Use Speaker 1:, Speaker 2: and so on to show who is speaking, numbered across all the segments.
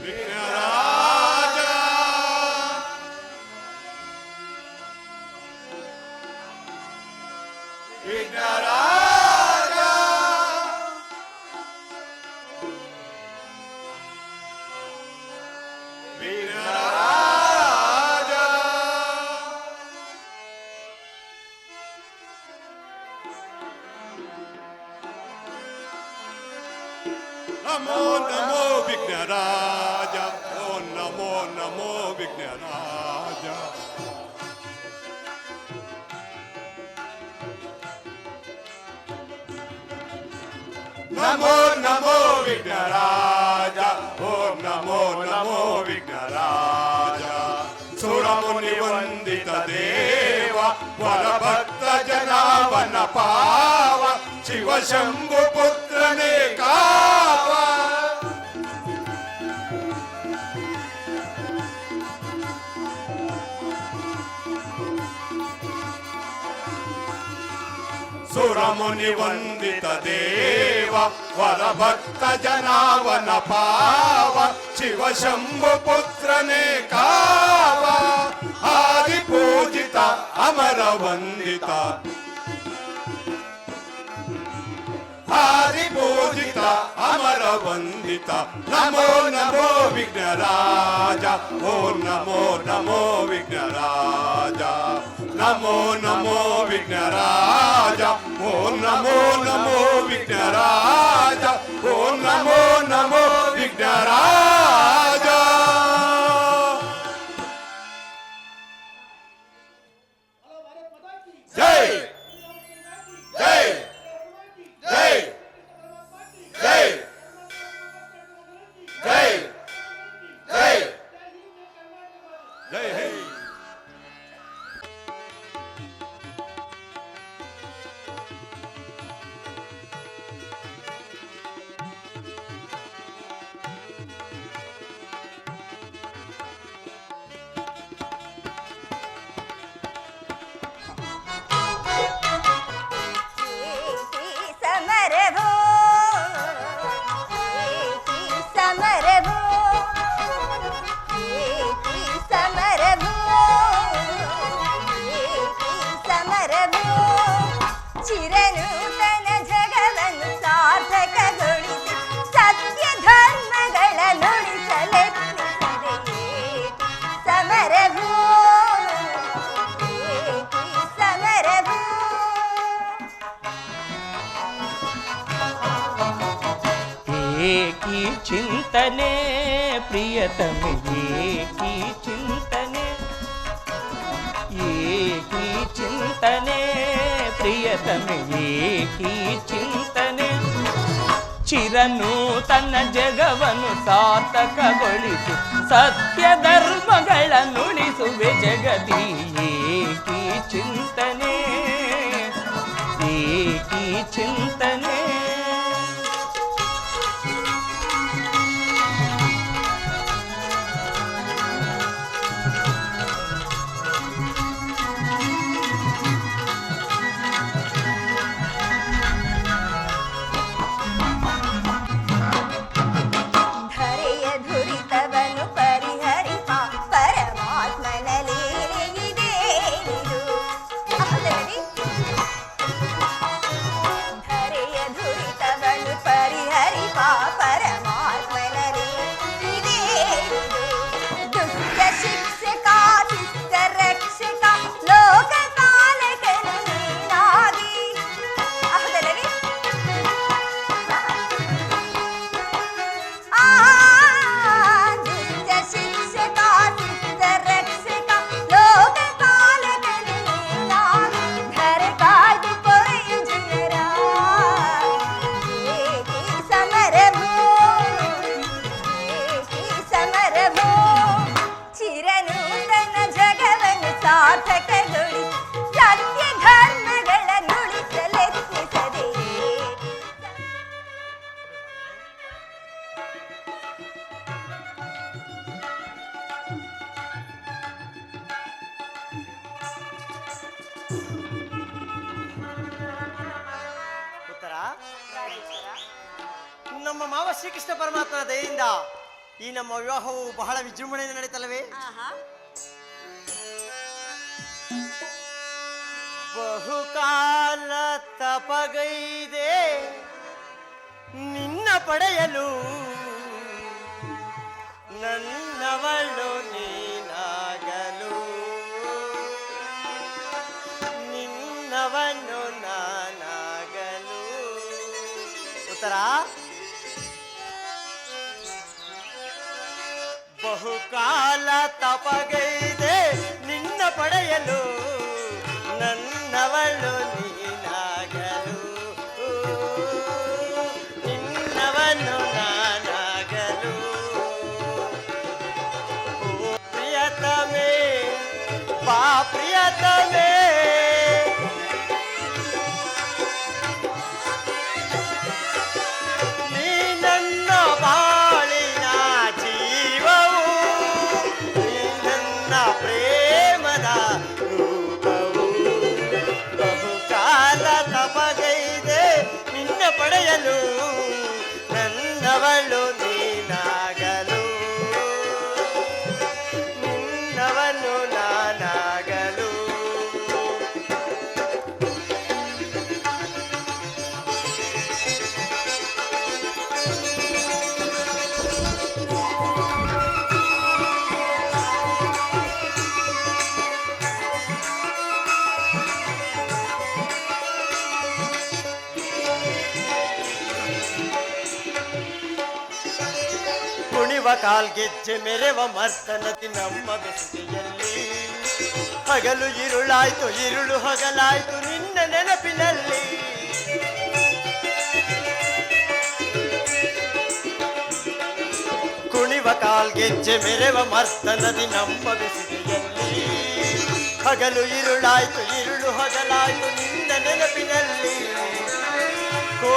Speaker 1: Victor. నమో నమో విఘ్నరాజ. ఓం నమో నమో విఘ్నరాజ. సురముని వందిత దేవ వరభక్త జనావన పావ శివ శంభు పుత్రనే కావా. రముని వందిత దేవ వరభక్త జనావన పావ శివ శంభు పుత్రనే కావ ఆది పూజిత అమర వందిత ఆది పూజిత అమర వందిత నమో నమో విఘ్నరాజ ఓ నమో నమో విఘ్నరాజ నమో నమో విఘ్నరాజ ఓం నమో నమో విఘ్నరాజ
Speaker 2: ఓం నమో నమో విఘ్నరాజ. ಚಿರನೂತನ ಜಗವನ್ನು ಸಾರ್ಥಕಗೊಳಿಸಿ ಸತ್ಯ ಧರ್ಮಗಳ ನುಡಿಸಲೆತ್ತಿಸದೆ ಸಮರಭೋ ಸಮರಭೋ
Speaker 3: ಏಕಿ ಚಿಂತನೆ ಪ್ರಿಯತಮೆ ಚಿಂತನೆ ಪ್ರಿಯತಮೆ ಏಕಿ ಚಿಂತನೆ ಚಿರನೂತನ ಜಗವನ್ನು ಸಾರ್ಥಕಗೊಳಿಸಿ ಸತ್ಯ ಧರ್ಮಗಳನ್ನುಳಿಸುವೆ ಜಗತಿ
Speaker 4: ನಮ್ಮ ವಿವಾಹವು ಬಹಳ ವಿಜೃಂಭಣೆಯಿಂದ ನಡೀತಲ್ಲವೇ?
Speaker 2: ಆಹಾ.
Speaker 4: ಬಹುಕಾಲ ತಪಗೈದೆ ನಿನ್ನ ಪಡೆಯಲು ನನ್ನವಳು ಬಹುಕಾಲ ತಪಗೈದೆ ಹಗಲಿವ ಕಾಲ್ ಗೆಜ್ಜೆ ಮೆರೆವ ಮಸ್ತನದಿ ದಿನಮ್ಮ ಬೆಸುಗೆಯಲ್ಲಿ. ಹಗಲು ಇರುಳಾಯ್ತು ಇರುಳು ಹಗಲಾಯ್ತು ನಿನ್ನ ನೆನಪಿನಲ್ಲಿ. ಕುಣಿವ ಕಾಲ್ಗೆಜ್ಜೆ ಮೆರೆವ ಮಸ್ತನದಿ ದಿನಮ್ಮ ಬೆಸುಗೆಯಲ್ಲಿ. ಹಗಲು ಇರುಳಾಯ್ತು ಇರುಳು ಹಗಲಾಯ್ತು ನಿನ್ನ ನೆನಪಿ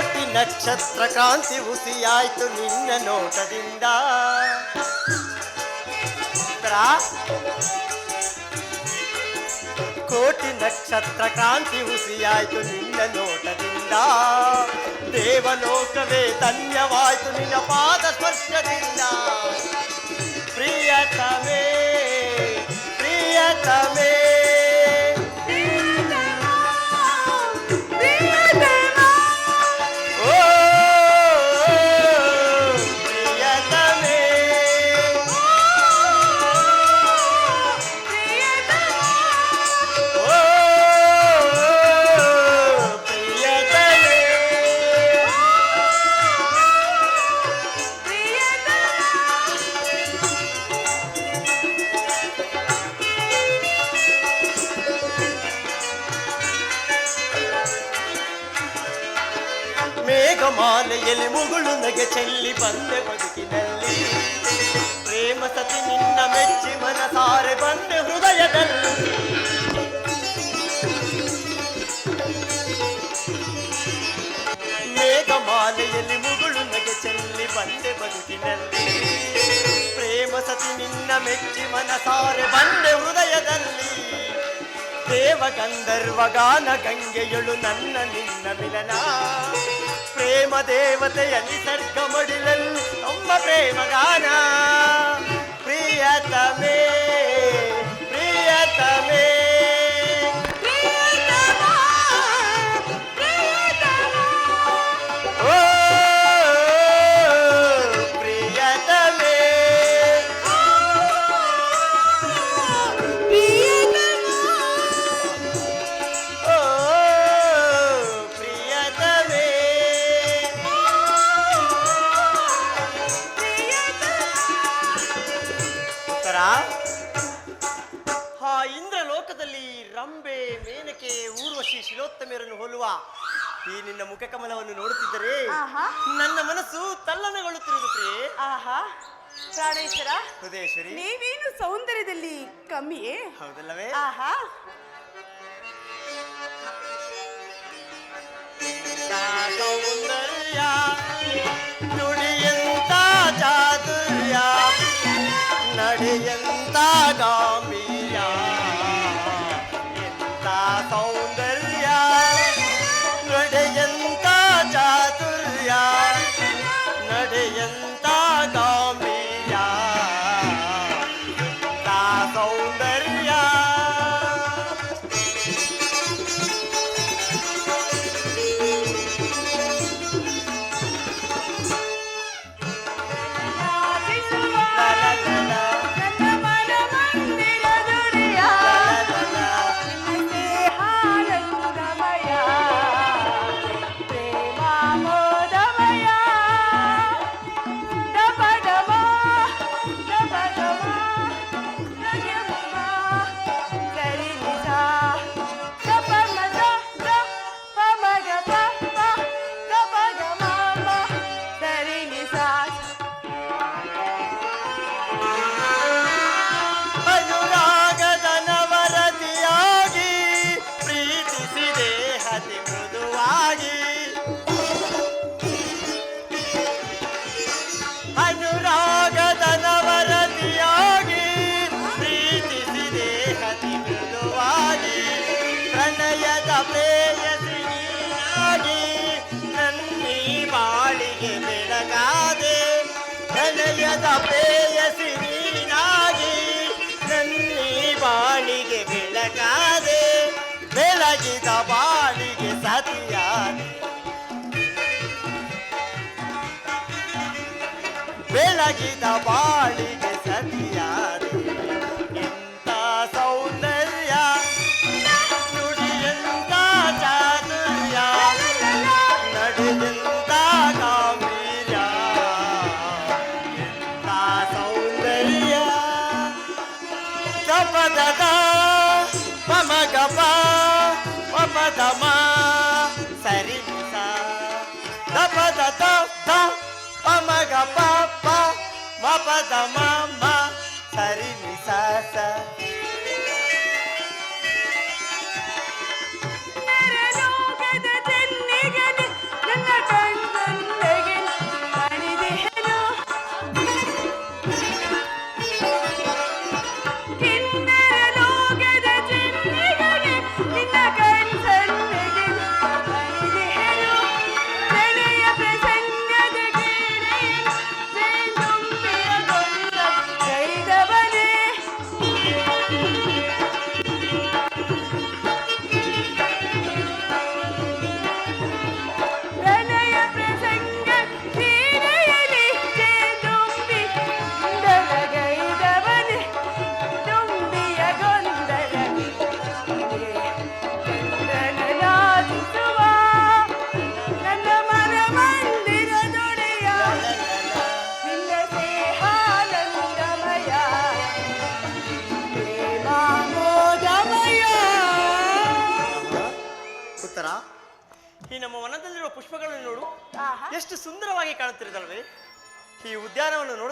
Speaker 4: ಕೋಟಿ ನಕ್ಷತ್ರ ಕಾಂತಿ ಹುಸಿಯಾಯ್ತು ನಿನ್ನ ನೋಟದಿಂದ. ಕೋಟಿ ನಕ್ಷತ್ರ ಕಾಂತಿ ಹುಸಿಯಾಯ್ತು ನಿನ್ನ ನೋಟದಿಂದ. ದೇವಲೋಕವೇ ಧನ್ಯವಾಯ್ತು ನಿನ್ನ ಪಾದ ಸ್ಪರ್ಶದಿಂದ. ಪ್ರಿಯತಮೇ ಪ್ರಿಯತಮೇ. ಮೇಘಮಾಲೆಯಲ್ಲಿ ಮುಗುಳು ನಗೆ ಚೆಲ್ಲಿ ಬಂದೆ ಬದುಕಿನಲ್ಲಿ. ಪ್ರೇಮ ಸತಿ ನಿನ್ನ ಮೆಚ್ಚಿ ಮನಸಾರೆ ಬಂದೆ ಹೃದಯದಲ್ಲಿ. ಮೇಘಮಾಲೆಯಲ್ಲಿ ಮುಗುಳು ನಗೆ ಚೆಲ್ಲಿ ಬಂದೆ ಬದುಕಿನಲ್ಲಿ. ಪ್ರೇಮ ಸತಿ ನಿನ್ನ ಮೆಚ್ಚಿ ಮನಸಾರೆ ಬಂದೆ ಹೃದಯದಲ್ಲಿ. ದೇವ ಗಂಧರ್ವ ಗಾನ ಗಂಗೆಯಳು ನನ್ನ ನಿನ್ನ ಮಿಲನ. ಪ್ರೇಮ ದೇವತೆಯ ನಿಸರ್ಗ ಮಡಿಲಲ್ಲಿ ನಮ್ಮ ಪ್ರೇಮ ಊರ್ವಶಿ ಶಿಲೋತ್ತಮೆಯರನ್ನು ಹೋಲುವ ಈ ನಿನ್ನ ಮುಖ ಕಮಲವನ್ನು ನೋಡುತ್ತಿದ್ದರೆ
Speaker 2: ಆಹಾ.
Speaker 4: ನನ್ನ ಮನಸ್ಸು ತಲ್ಲಣಗೊಳ್ಳುತ್ತಿರುವುದು ಪ್ರಿಯೆ.
Speaker 2: ಆಹಾ. ಪ್ರಾಣೇಶ್ವರ
Speaker 4: ಹೃದಯೇಶ್ವರಿ.
Speaker 2: ನೀವೇನು ಸೌಂದರ್ಯದಲ್ಲಿ ಕಮ್ಮಿಯೇ?
Speaker 4: ಹೌದಲ್ಲವೇ?
Speaker 2: ಆಹಾ.
Speaker 4: ಸೌಂದರ್ಯ sound ಬೆಳಗಿದ ಬಾಳಿಗೆ ಸತಿಯಾದೆ ಇಂಥ ಸೌಂದರ್ಯ ನುಡಿಯಿಂದ ಚಾತುರ್ಯ ನಡೆಯಿಂದ ಕಾವೀರ್ಯ ಇಂಥ ಸೌಂದರ್ಯ ಕಪದದ ಪಮ ಗಪ ಪಪದಮ ಸರಿ ಸ ದಪದ ತ ಪಮ ಗಪ పద మామ సరి మిసా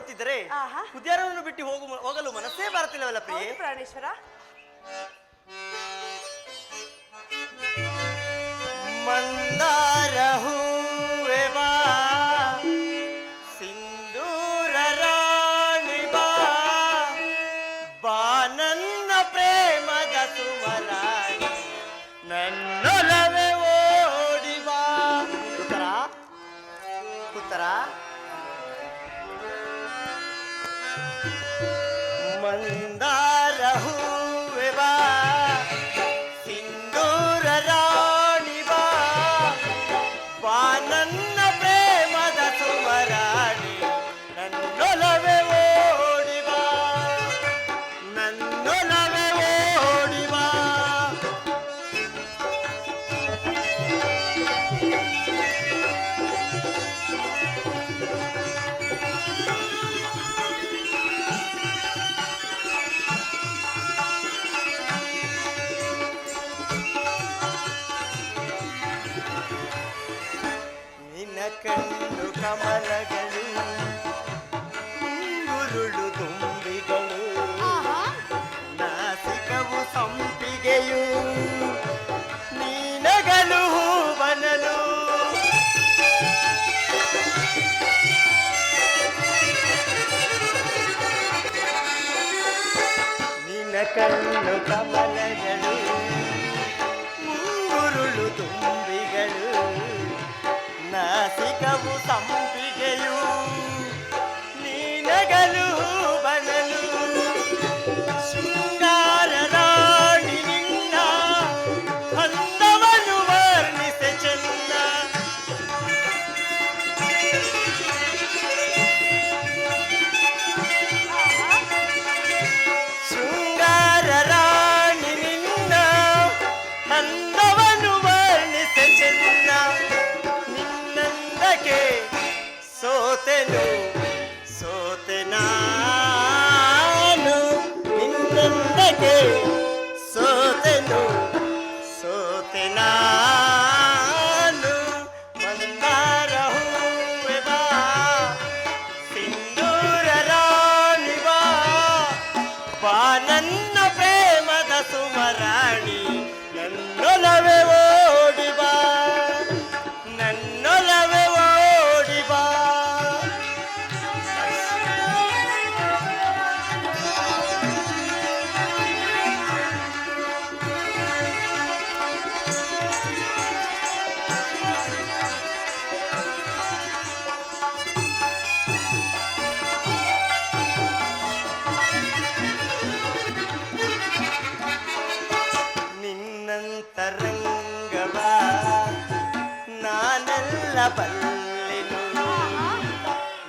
Speaker 2: ಕೂತಿದ್ದರೆ
Speaker 4: ಕುದ್ಯಾರವನ್ನು ಬಿಟ್ಟು ಹೋಗು ಹೋಗಲು ಮನಸ್ಸೇ ಬರುತ್ತಿಲ್ಲವಲ್ಲ ಪ್ರಿಯೆ?
Speaker 2: ಪ್ರಾಣೇಶ್ವರ.
Speaker 4: ಕಣ್ಣು ಕಮಲಗಳು ಮೂರುಳು ತುಂಬಿಗಳು. సోతెను సోతెనాను నిన్నెందకే సోతెను? ಬಲ್ಲೆನು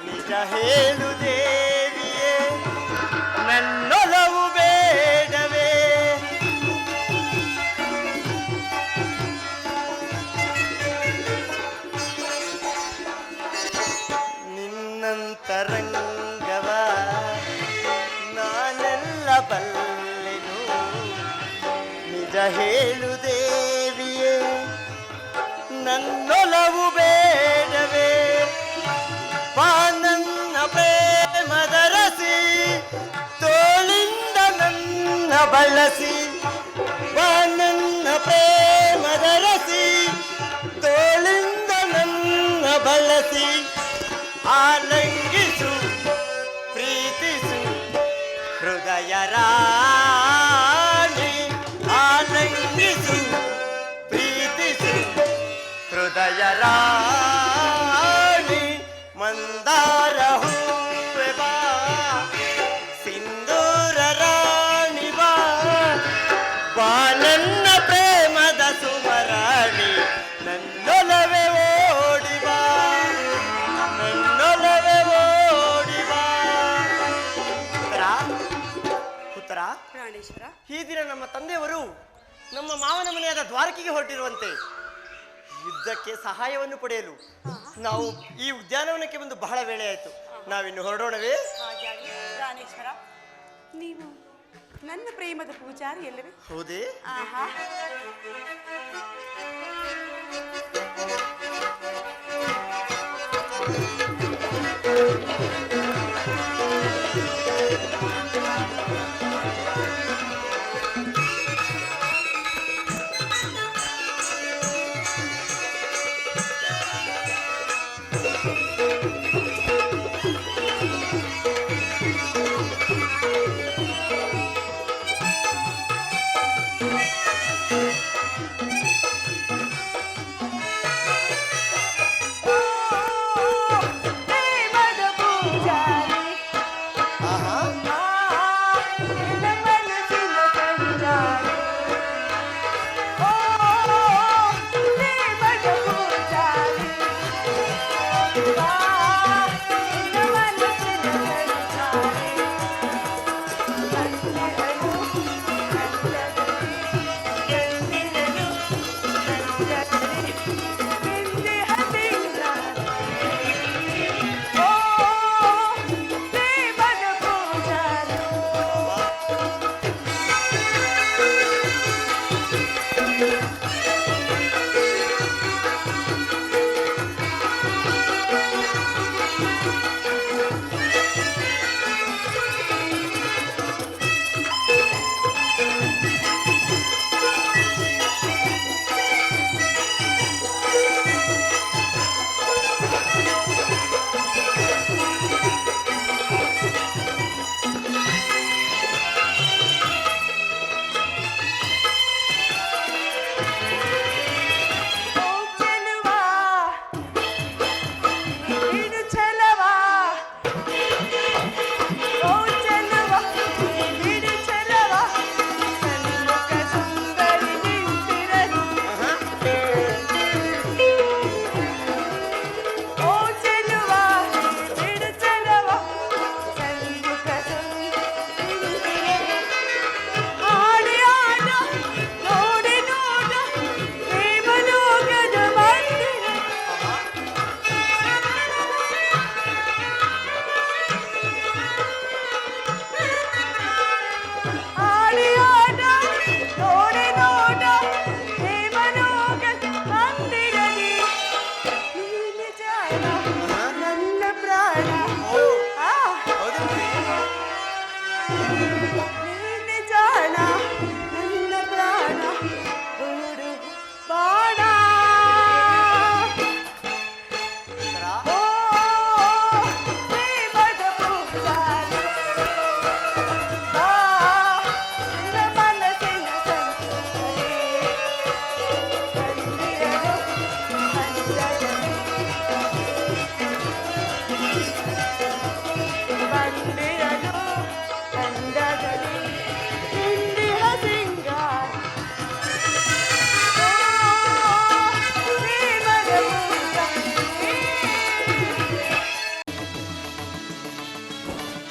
Speaker 4: ನಿಜ ಹೇಳು ದೇವಿಯೇ ನನ್ನೊಲವು ಬೇಡವೇ. ನಿನ್ನಂತರಂಗವ ನಾನೆಲ್ಲ ಬಲ್ಲೆನು. ನಿಜ ಹೇಳು ದೇವಿಯೇ ನನ್ನೊಲವು ಬೇಡ ಬಳಸಿ ನನ್ನ ಪ್ರೇಮದರಸಿ ತೋಳಿಂದ ನನ್ನ ಬಳಸಿ, ಆಲಂಗಿಸು, ಪ್ರೀತಿಸು ಹೃದಯ ರಾಣಿ, ಆಲಂಗಿಸು, ಪ್ರೀತಿಸು ಹೃದಯ ರಾಣಿ, ಮಂದಾರ ಹೂವೆ ಮಾವನ ಮನೆಯಾದ ದ್ವಾರಕೆಗೆ ಹೊರಟಿರುವಂತೆ ಯುದ್ಧಕ್ಕೆ ಸಹಾಯವನ್ನು ಪಡೆಯಲು ನಾವು ಈ ಉದ್ಯಾನವನಕ್ಕೆ ಬಂದು ಬಹಳ ವೇಳೆ ಆಯಿತು. ನಾವಿನ್ನು ಹೊರಡೋಣವೇ?
Speaker 2: ಪ್ರಾಣೇಶ್ವರ ನೀವು ನನ್ನ ಪ್ರೇಮದ ಪೂಜಾರಿ ಎಲ್ಲವೇ
Speaker 4: ಹೌದೇ?
Speaker 2: ಆಹಾ.